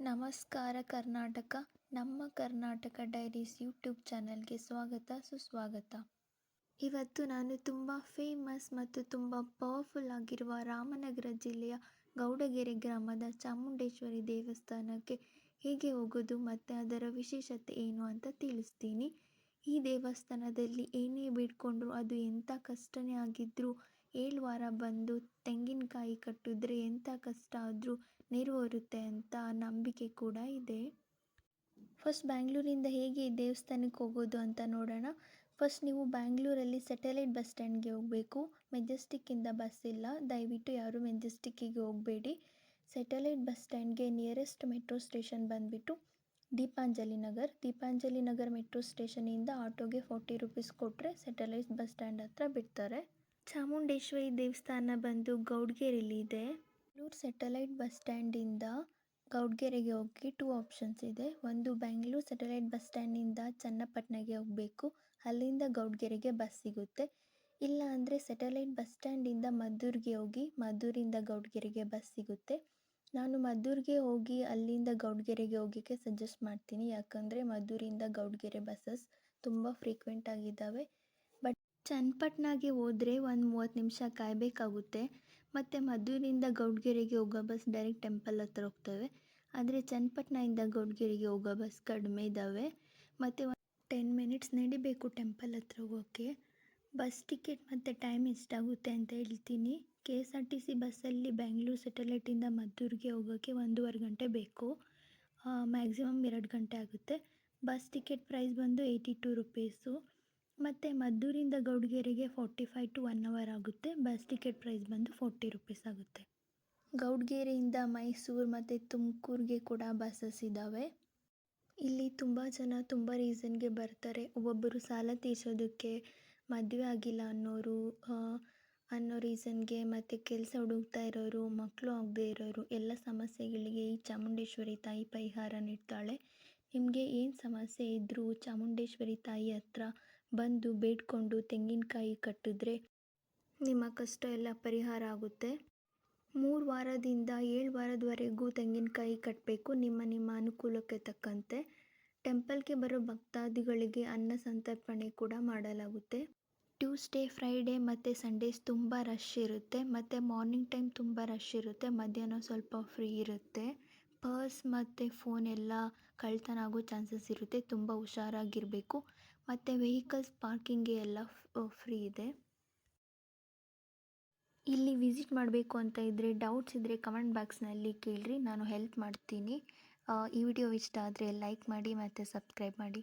ನಮಸ್ಕಾರ ಕರ್ನಾಟಕ, ನಮ್ಮ Karnataka diaries YouTube ಚಾನಲ್ಗೆ ಸ್ವಾಗತ, ಸುಸ್ವಾಗತ. ಇವತ್ತು ನಾನು ತುಂಬ ಫೇಮಸ್ ಮತ್ತು ತುಂಬ ಪವರ್ಫುಲ್ ಆಗಿರುವ ರಾಮನಗರ ಜಿಲ್ಲೆಯ ಗೌಡಗೆರೆ ಗ್ರಾಮದ ಚಾಮುಂಡೇಶ್ವರಿ ದೇವಸ್ಥಾನಕ್ಕೆ ಹೇಗೆ ಹೋಗೋದು ಮತ್ತು ಅದರ ವಿಶೇಷತೆ ಏನು ಅಂತ ತಿಳಿಸ್ತೀನಿ. ಈ ದೇವಸ್ಥಾನದಲ್ಲಿ ಏನೇ ಬೇಡಿಕೊಂಡ್ರು ಅದು ಎಂಥ ಕಷ್ಟನೇ ಆಗಿದ್ದರೂ ಏಳು ವಾರ ಬಂದು ತೆಂಗಿನಕಾಯಿ ಕಟ್ಟಿದ್ರೆ ಎಂಥ ಕಷ್ಟ ಆದರೂ ನೆರವೇರುತ್ತೆ ಅಂತ ನಂಬಿಕೆ ಕೂಡ ಇದೆ. ಫಸ್ಟ್ ಬ್ಯಾಂಗ್ಳೂರಿಂದ ಹೇಗೆ ದೇವಸ್ಥಾನಕ್ಕೆ ಹೋಗೋದು ಅಂತ ನೋಡೋಣ. ಫಸ್ಟ್ ನೀವು ಬ್ಯಾಂಗ್ಳೂರಲ್ಲಿ ಸ್ಯಾಟಲೈಟ್ ಬಸ್ ಸ್ಟ್ಯಾಂಡ್ಗೆ ಹೋಗಬೇಕು. ಮೆಜೆಸ್ಟಿಕ್ಕಿಂದ ಬಸ್ ಇಲ್ಲ. ದಯವಿಟ್ಟು ಯಾರೂ ಮೆಜೆಸ್ಟಿಕ್ಕಿಗೆ ಹೋಗಬೇಡಿ. ಸೆಟಲೈಟ್ ಬಸ್ ಸ್ಟ್ಯಾಂಡ್ಗೆ ನಿಯರೆಸ್ಟ್ ಮೆಟ್ರೋ ಸ್ಟೇಷನ್ ಬಂದುಬಿಟ್ಟು ದೀಪಾಂಜಲಿ ನಗರ್. ದೀಪಾಂಜಲಿ ನಗರ್ ಮೆಟ್ರೋ ಸ್ಟೇಷನಿಂದ ಆಟೋಗೆ ಫೋರ್ಟಿ ರುಪೀಸ್ ಕೊಟ್ಟರೆ ಸೆಟಲೈಟ್ ಬಸ್ ಸ್ಟ್ಯಾಂಡ್ ಹತ್ರ ಬಿಡ್ತಾರೆ. ಚಾಮುಂಡೇಶ್ವರಿ ದೇವಸ್ಥಾನ ಬಂದು ಗೌಡ್ಗೆರೆಯಲ್ಲಿ ಇದೆ. ಬೆಂಗಳೂರು ಸ್ಯಾಟಲೈಟ್ ಬಸ್ ಸ್ಟ್ಯಾಂಡಿಂದ ಗೌಡ್ಗೆರೆಗೆ ಹೋಗಿ ಟೂ ಆಪ್ಷನ್ಸ್ ಇದೆ. ಒಂದು, ಬೆಂಗಳೂರು ಸೆಟಲೈಟ್ ಬಸ್ ಸ್ಟ್ಯಾಂಡಿಂದ ಚನ್ನಪಟ್ಟಣಗೆ ಹೋಗಬೇಕು. ಅಲ್ಲಿಂದ ಗೌಡ್ಗೆರೆಗೆ ಬಸ್ ಸಿಗುತ್ತೆ. ಇಲ್ಲ ಅಂದರೆ ಸೆಟಲೈಟ್ ಬಸ್ ಸ್ಟ್ಯಾಂಡಿಂದ ಮದ್ದೂರಿಗೆ ಹೋಗಿ ಮದ್ದೂರಿಂದ ಗೌಡ್ಗೆರೆಗೆ ಬಸ್ ಸಿಗುತ್ತೆ. ನಾನು ಮದ್ದೂರಿಗೆ ಹೋಗಿ ಅಲ್ಲಿಂದ ಗೌಡ್ಗೆರೆಗೆ ಹೋಗೋಕ್ಕೆ ಸಜೆಸ್ಟ್ ಮಾಡ್ತೀನಿ. ಯಾಕಂದರೆ ಮದ್ದೂರಿಂದ ಗೌಡ್ಗೆರೆ ಬಸ್ಸಸ್ ತುಂಬ ಫ್ರೀಕ್ವೆಂಟ್ ಆಗಿದ್ದಾವೆ. ಚನ್ನಪಟ್ಟಣಗೆ ಹೋದರೆ ಒಂದು ಮೂವತ್ತು ನಿಮಿಷ ಕಾಯಬೇಕಾಗುತ್ತೆ. ಮತ್ತು ಮದ್ದೂರಿಂದ ಗೌಡ್ಗೆರೆಗೆ ಹೋಗೋ ಬಸ್ ಡೈರೆಕ್ಟ್ ಟೆಂಪಲ್ ಹತ್ರ ಹೋಗ್ತವೆ. ಆದರೆ ಚನ್ನಪಟ್ಟಣದಿಂದ ಗೌಡ್ಗೆರೆಗೆ ಹೋಗೋ ಬಸ್ ಕಡಿಮೆ ಇದ್ದಾವೆ ಮತ್ತು ಒಂದು ಟೆನ್ ಮಿನಿಟ್ಸ್ ನಡಿಬೇಕು ಟೆಂಪಲ್ ಹತ್ರ ಹೋಗೋಕ್ಕೆ ಬಸ್ ಟಿಕೆಟ್ ಮತ್ತು ಟೈಮ್ ಎಷ್ಟಾಗುತ್ತೆ ಅಂತ ಹೇಳ್ತೀನಿ. K S R T C ಬಸ್ಸಲ್ಲಿ ಬೆಂಗಳೂರು ಸೆಟಲೈಟಿಂದ ಮದ್ದೂರಿಗೆ ಹೋಗೋಕ್ಕೆ ಒಂದೂವರೆ ಗಂಟೆ ಬೇಕು. ಮ್ಯಾಕ್ಸಿಮಮ್ ಎರಡು ಗಂಟೆ ಆಗುತ್ತೆ. ಬಸ್ ಟಿಕೆಟ್ ಪ್ರೈಸ್ ಬಂದು ಏಯ್ಟಿ ಟು ರುಪೀಸು ಮತ್ತು ಮದ್ದೂರಿಂದ ಗೌಡಗೆರೆಗೆ forty five to one hour ಆಗುತ್ತೆ. ಬಸ್ ಟಿಕೆಟ್ ಪ್ರೈಸ್ ಬಂದು ಫೋರ್ಟಿ ರುಪೀಸ್ ಆಗುತ್ತೆ. ಗೌಡಗೆರೆಯಿಂದ ಮೈಸೂರು ಮತ್ತು ತುಮಕೂರಿಗೆ ಕೂಡ ಬಸ್ಸಸ್ ಇದ್ದಾವೆ ಇಲ್ಲಿ ತುಂಬ ಜನ ತುಂಬ ರೀಸನ್ಗೆ ಬರ್ತಾರೆ. ಒಬ್ಬೊಬ್ಬರು ಸಾಲ ತೀರಿಸೋದಕ್ಕೆ ಮದುವೆ ಆಗಿಲ್ಲ ಅನ್ನೋರು ಅನ್ನೋ ರೀಸನ್ಗೆ ಮತ್ತು ಕೆಲಸ ಹುಡುಕ್ತಾ ಇರೋರು ಮಕ್ಕಳು ಆಗದೇ ಇರೋರು, ಎಲ್ಲ ಸಮಸ್ಯೆಗಳಿಗೆ ಈ ಚಾಮುಂಡೇಶ್ವರಿ ತಾಯಿ ಪರಿಹಾರ ನೀಡ್ತಾಳೆ. ನಿಮಗೆ ಏನು ಸಮಸ್ಯೆ ಇದ್ದರೂ ಚಾಮುಂಡೇಶ್ವರಿ ತಾಯಿ ಹತ್ರ ಬಂದು ಬೇಡಿಕೊಂಡು ತೆಂಗಿನಕಾಯಿ ಕಟ್ಟಿದ್ರೆ ನಿಮ್ಮ ಕಷ್ಟ ಎಲ್ಲ ಪರಿಹಾರ ಆಗುತ್ತೆ. ಮೂರು ವಾರದಿಂದ ಏಳು ವಾರದವರೆಗೂ ತೆಂಗಿನಕಾಯಿ ಕಟ್ಟಬೇಕು ನಿಮ್ಮ ನಿಮ್ಮ ಅನುಕೂಲಕ್ಕೆ ತಕ್ಕಂತೆ. ಟೆಂಪಲ್ಗೆ ಬರೋ ಭಕ್ತಾದಿಗಳಿಗೆ ಅನ್ನ ಸಂತರ್ಪಣೆ ಕೂಡ ಮಾಡಲಾಗುತ್ತೆ. ಟ್ಯೂಸ್ಡೇ, ಫ್ರೈಡೇ ಮತ್ತು ಸಂಡೇಸ್ ತುಂಬ ರಶ್ ಇರುತ್ತೆ. ಮತ್ತು ಮಾರ್ನಿಂಗ್ ಟೈಮ್ ತುಂಬ ರಶ್ ಇರುತ್ತೆ. ಮಧ್ಯಾಹ್ನ ಸ್ವಲ್ಪ ಫ್ರೀ ಇರುತ್ತೆ. ಪರ್ಸ್ ಮತ್ತು ಫೋನ್ ಎಲ್ಲ ಕಳ್ತನ ಆಗೋ ಚಾನ್ಸಸ್ ಇರುತ್ತೆ. ತುಂಬ ಹುಷಾರಾಗಿರಬೇಕು. ಮತ್ತು ವೆಹಿಕಲ್ಸ್ ಪಾರ್ಕಿಂಗ್ಗೆ ಎಲ್ಲ ಫ್ರೀ ಇದೆ. ಇಲ್ಲಿ ವಿಸಿಟ್ ಮಾಡಬೇಕು ಅಂತ ಇದ್ದರೆ ಡೌಟ್ಸ್ ಇದ್ದರೆ ಕಮೆಂಟ್ ಬಾಕ್ಸ್ನಲ್ಲಿ ಕೇಳಿರಿ. ನಾನು ಹೆಲ್ಪ್ ಮಾಡ್ತೀನಿ. ಈ ವಿಡಿಯೋ ಇಷ್ಟ ಆದರೆ ಲೈಕ್ ಮಾಡಿ ಮತ್ತು ಸಬ್ಸ್ಕ್ರೈಬ್ ಮಾಡಿ.